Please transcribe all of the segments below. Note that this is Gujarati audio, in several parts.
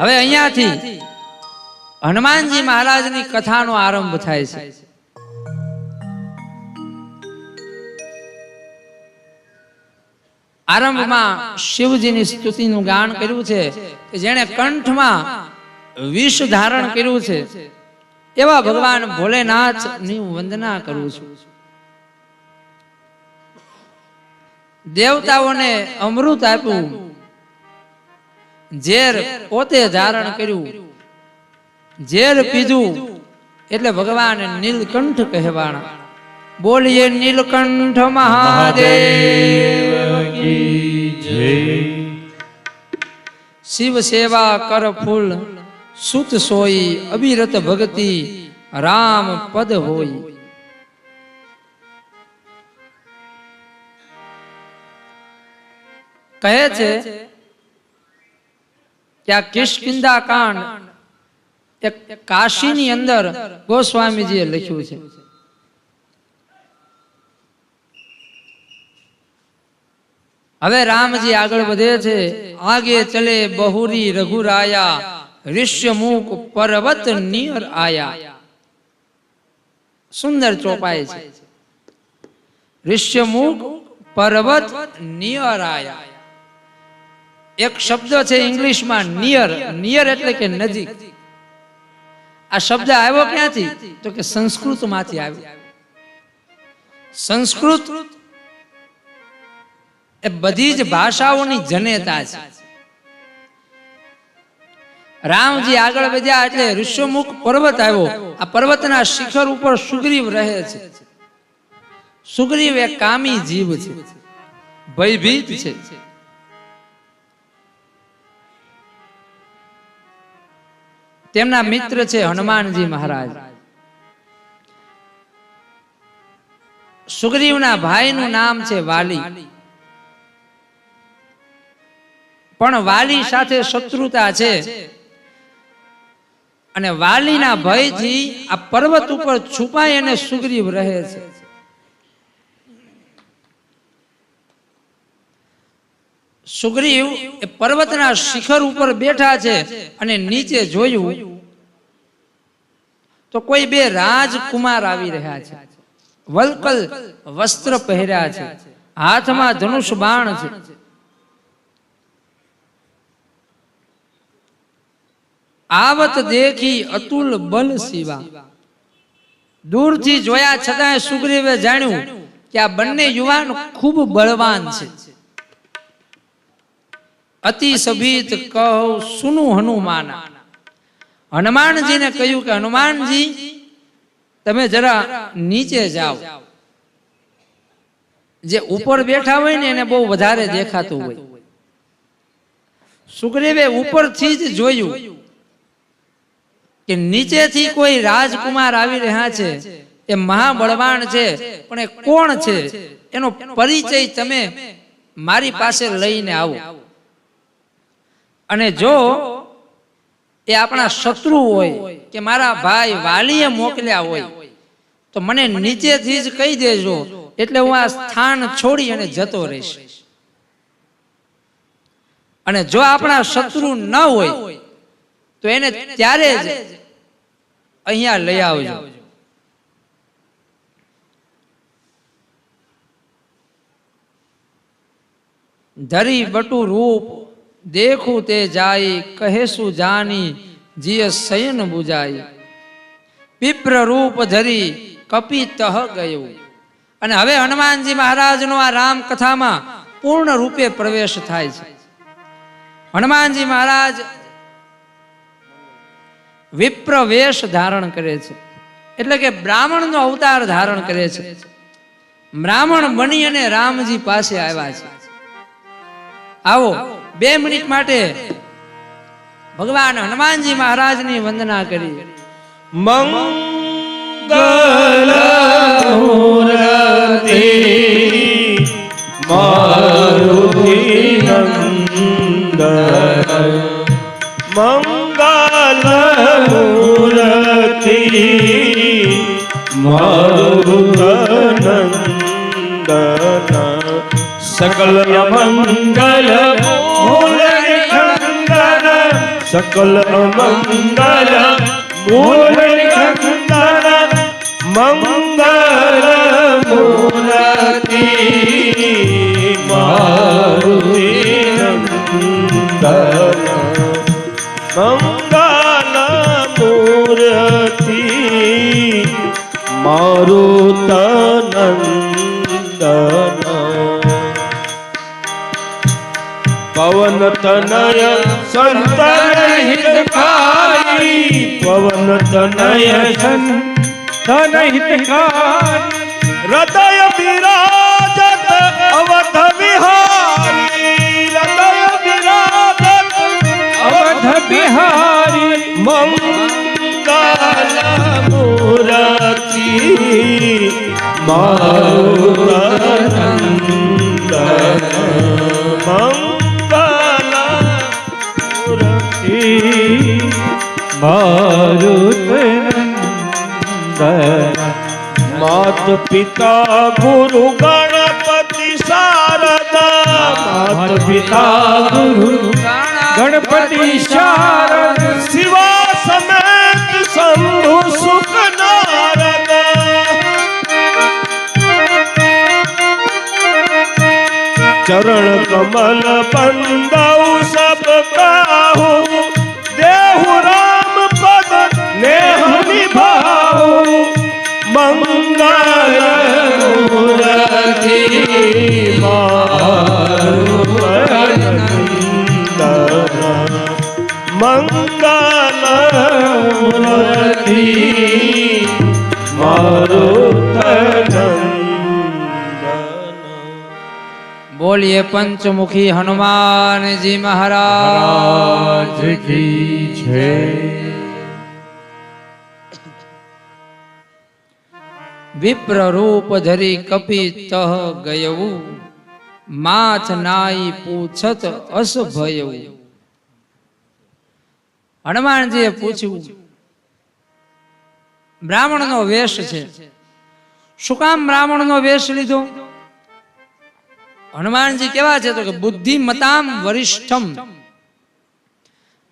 હવે અહીંયાથી હનુમાનજી મહારાજની કથાનો આરંભ થાય છે. આરંભમાં શિવજીની સ્તુતિનું ગાન કર્યું છે કે જેણે કંઠમાં વિષ ધારણ કર્યું છે. એવા ભગવાન ભોલેનાથની વંદના કરું છું. દેવતાઓને અમૃત આપ્યું. ઝેર પોતે ધારણ કર્યું. ઝેર પીધું એટલે ભગવાન નીલકંઠ કહેવાણા. બોલીએ નીલકંઠ મહાદેવ શિવ સેવા કર ફૂલ સુત સોઈ અવિરત ભક્તિ રામ પદ હોય કહે છે કે આ કિષ્કિંદા કાંડ એક કાશીની અંદર ગોસ્વામીજીએ લખ્યું છે હવે રામજી આગળ વધે છે આગે ચલે બહુરી રઘુરાયા ઋષ્યમુખ પર્વત નિયર આયા સુંદર ચોપાય છે ઋષ્યમુખ પર્વત નિયર આયા એક શબ્દ છે ઇંગ્લિશમાં નિયર નિયર એટલે કે નજીક. આ શબ્દ આવ્યો ક્યાંથી? તો કે સંસ્કૃતમાંથી આવ્યો. સંસ્કૃત એ બધી જ ભાષાઓની જનેતા છે. રામજી આગળ વધ્યા એટલે ઋષ્યમુખ પર્વત આવ્યો. આ પર્વતના શિખર ઉપર સુગ્રીવ રહે છે. સુગ્રીવ એ કામી જીવ છે. ભયભીત છે. તેમના મિત્ર છે હનુમાનજી મહારાજ. સુગ્રીવના ભાઈનું નામ છે વાલી. પણ વાલી સાથે શત્રુતા છે. અને વાલીના ભયથી આ પર્વત ઉપર છુપાઈ અને સુગ્રીવ રહે છે. સુગ્રીવ એ પર્વતના શિખર ઉપર બેઠા છે અને નીચે જોયું, તો કોઈ બે રાજકુમાર આવી રહ્યા છે. વલકલ વસ્ત્ર પહેર્યા છે. હાથમાં ધનુષ બાણ છે. આવત દેખી અતુલ બલ શિવા. દૂરથી જોયા છતાંય સુગ્રીવે જાણ્યું કે આ બંને યુવાન ખૂબ બળવાન છે. અતિ સભિત કહો, સુનું હનુમાના. હનુમાનજીને કહ્યું કે, હનુમાનજી, તમે જરા નીચે જાઓ. જે ઉપર બેઠા હોય ને એને બહુ વધારે દેખાતું હોય. સુગ્રીવે ઉપરથી જ જોયું કે નીચેથી કોઈ રાજકુમાર આવી રહ્યા છે. એ મહાબળવાન છે, પણ એ કોણ છે? એનો પરિચય તમે મારી પાસે લઈને આવો. અને જો એ આપણા શત્રુ હોય કે મારા ભાઈ વાલીએ મોકલ્યા હોય તો મને નીચેથી જ કહી દેજો એટલે હું આ સ્થાન છોડી અને જતો રહીશ. અને જો આપણા શત્રુ ન હોય તો એને ત્યારે જ અહીંયા લઈ આવજો. ધરી બટુ રૂપ દેખું તે જાય, કહેશું જાની, જીય શયન બુજાઈ વિપ્ર રૂપ ધરી કપી તહ ગયું. અને હવે હનુમાનજી મહારાજનો આ રામ કથામાં પૂર્ણ રૂપે પ્રવેશ થાય છે. હનુમાનજી મહારાજ વિપ્ર વેશ ધારણ કરે છે. એટલે કે બ્રાહ્મણનો અવતાર ધારણ કરે છે. બ્રાહ્મણ બની અને રામજી પાસે આવ્યા છે. આવો. બે મિનિટ માટે ભગવાન હનુમાનજી મહારાજની વંદના કરી. મંગલ મૂર્તિ મારુતિ નંદન મંગલ મૂર્તિ મારુતનંદન સકલ મંગલ મૂલ ખંડન સકલ અમંગલ મૂર્તિનંદન મંગલ તનય સંતન હિતકારી હૃદય વિરાજત અવધ વિહારી હૃદય વિરાજત અવધ વિહારી મંગલ મૂર્તિ માત પિતા ગુરુ ગણપતિ શારદા. માત પિતા ગુરુ ગણપતિ શારદ, શિવા સમેત શંભુ સુખ નારદ. ચરણ કમલ બંદૌ મંગલ મારો બોલીએ પંચમુખી હનુમાનજી મહારાજ છે વિપ્ર રૂપ ધરી કપી તહ ગયવું માથ નાઈ પૂછત અસ ભયવું હનુમાનજીએ પૂછ્યું, બ્રાહ્મણનો વેશ છે? શું કામ બ્રાહ્મણનો વેશ લીધો? હનુમાનજી કેવા છે તો કે, બુદ્ધિમતામ વરિષ્ઠમ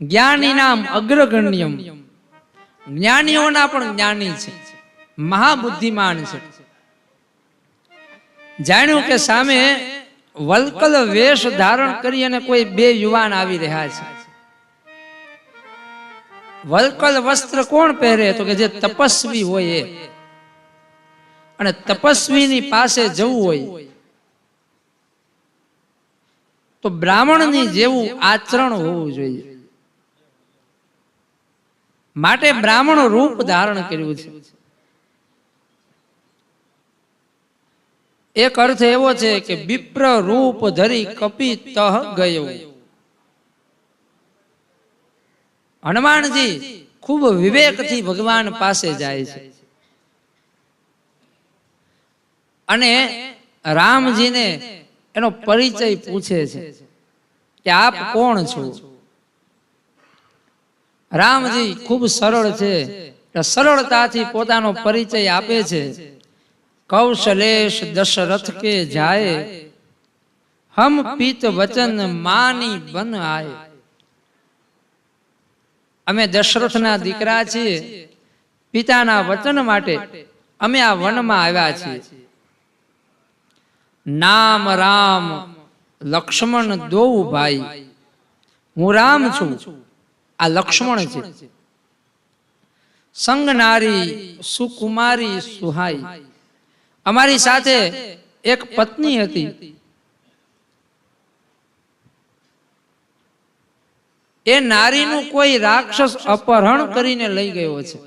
જ્ઞાની નામ અગ્રગણ્યમ. જ્ઞાનીઓના પણ જ્ઞાની છે, મહાબુદ્ધિમાન છે. જાણ્યું કે સામે વલ્કલ વેશ ધારણ કરી અને કોઈ બે યુવાન આવી રહ્યા છે. વલ્કલ વસ્ત્ર કોણ પહેરે? તો કે જે તપસ્વી હોય એ. અને તપસ્વીની પાસે જવું હોય. તો બ્રાહ્મણની જેવું આચરણ હોવું જોઈએ. માટે બ્રાહ્મણ રૂપ ધારણ કર્યું છે. એક અર્થ એવો છે કે વિપ્ર રૂપ ધરી કપી તહ ગયો. હનુમાનજી ખૂબ વિવેકથી ભગવાન પાસે જાય છે. અને રામજીને એનો પરિચય પૂછે છે કે આપ કોણ છો? રામજી ખૂબ સરળ છે. સરળતાથી પોતાનો પરિચય આપે છે. કૌશલેશ દશરથ કે જાય? હમ પિત વચન માની બન આય. અમે દશરથના દીકરા છીએ. પિતાના વચન માટે અમે આ વનમાં આવ્યા છીએ. નામ રામ લક્ષ્મણ દો ભાઈ. હું રામ છું. આ લક્ષ્મણ છે. સંગનારી સુકુમારી સુહાઈ. અમારી સાથે એક પત્ની હતી. એ નારીનું કોઈ રાક્ષસ અપહરણ કરીને લઈ ગયો છે.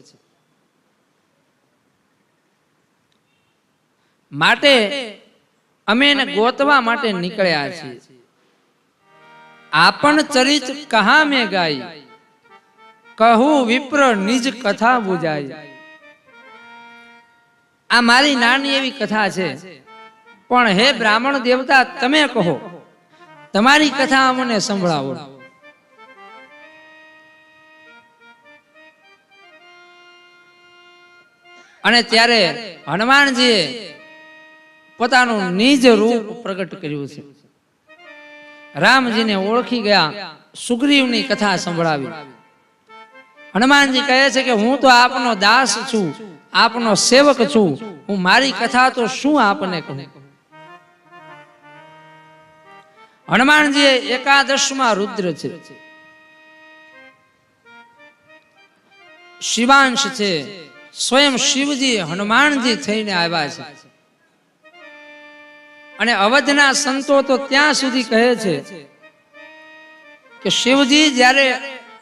માટે અમે એને ગોતવા માટે નીકળ્યા છીએ. આપણ ચરિત કહા મેં ગાઈ કહું વિપ્ર નિજ કથા બુજાય. આ મારી નાની એવી કથા છે. પણ હે બ્રાહ્મણ દેવતા, તમે કહો. તમારી કથા અમને સંભળાવો. અને ત્યારે હનુમાનજીએ પોતાનું નિજ રૂપ પ્રગટ કર્યું છે. રામજીને ઓળખી ગયા, સુગ્રીવની કથા સંભળાવી. હનુમાનજી કહે છે કે હું તો આપનો દાસ છું, આપનો સેવક છું, હું મારી કથા તો શું આપને કહું? હનુમાનજી એકાદશમાં રુદ્ર છે. શિવાંશ છે. સ્વયં શિવજી હનુમાનજી થઈને આવ્યા છે. અને અવધના સંતો તો ત્યાં સુધી કહે છે કે શિવજી જ્યારે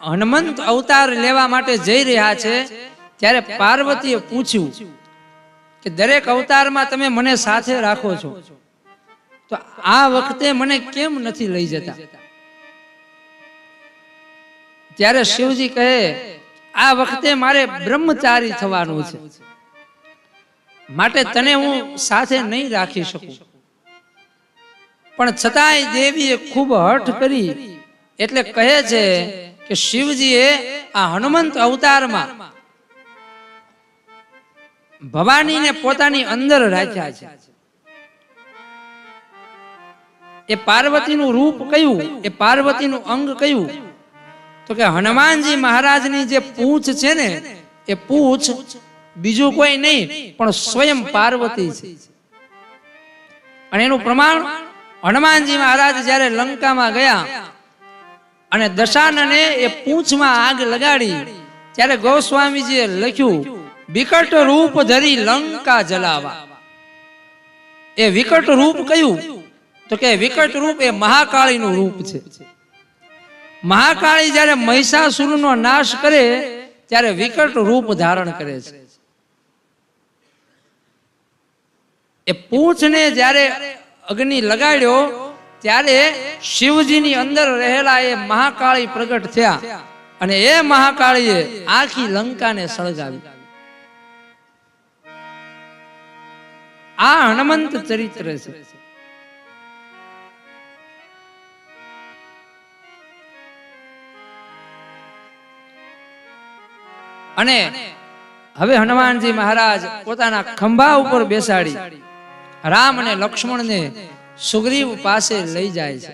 હનુમંત અવતાર લેવા માટે જઈ રહ્યા છે, ત્યારે પાર્વતીએ પૂછ્યું કે દરેક અવતારમાં તમે મને સાથે રાખો છો, તો આ વખતે મને કેમ નથી લઈ જતા? ત્યારે શિવજી કહે આ વખતે મારે બ્રહ્મચારી થવાનું છે. માટે તને હું સાથે નહીં રાખી શકું. પણ છતાંય દેવીએ ખૂબ હઠ કરી, એટલે કહે છે કે શિવજીએ આ હનુમંત અવતારમાં ભવાનીને પોતાની અંદર રાખ્યા છે. એ પાર્વતીનું રૂપ કયું? એ પાર્વતીનું અંગ કયું? તો કે હનુમાનજી મહારાજની જે પૂંછ છે ને, એ પૂંછ બીજું કોઈ નહીં, પણ સ્વયં પાર્વતી છે. અને એનું પ્રમાણ હનુમાનજી મહારાજ જ્યારે લંકામાં ગયા અને દશાનને એ પૂંછમાં આગ લગાડી, ત્યારે ગોસ્વામીજીએ લખ્યું, વિકટ રૂપ ધરી લંકા જલાવા. એ વિકટ રૂપ કયું? તો કે વિકટ રૂપ એ મહાકાળીનું રૂપ છે. મહાકાળી જ્યારે મહિષાસુરનો નાશ કરે, ત્યારે વિકટ રૂપ ધારણ કરે છે. એ પૂંછને જ્યારે અગ્નિ લગાડ્યો, ત્યારે શિવજીની અંદર રહેલા એ મહાકાળી પ્રગટ થયા અને એ મહાકાળીએ આખી લંકાને સળગાવી. આ હનુમંત ચરિત્ર છે. અને હવે હનુમાનજી મહારાજ પોતાના ખંભા ઉપર બેસાડી રામ અને લક્ષ્મણને સુગ્રીવ પાસે લઈ જાય છે.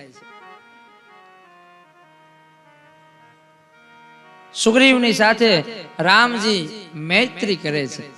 સુગ્રીવની સાથે રામજી મૈત્રી કરે છે.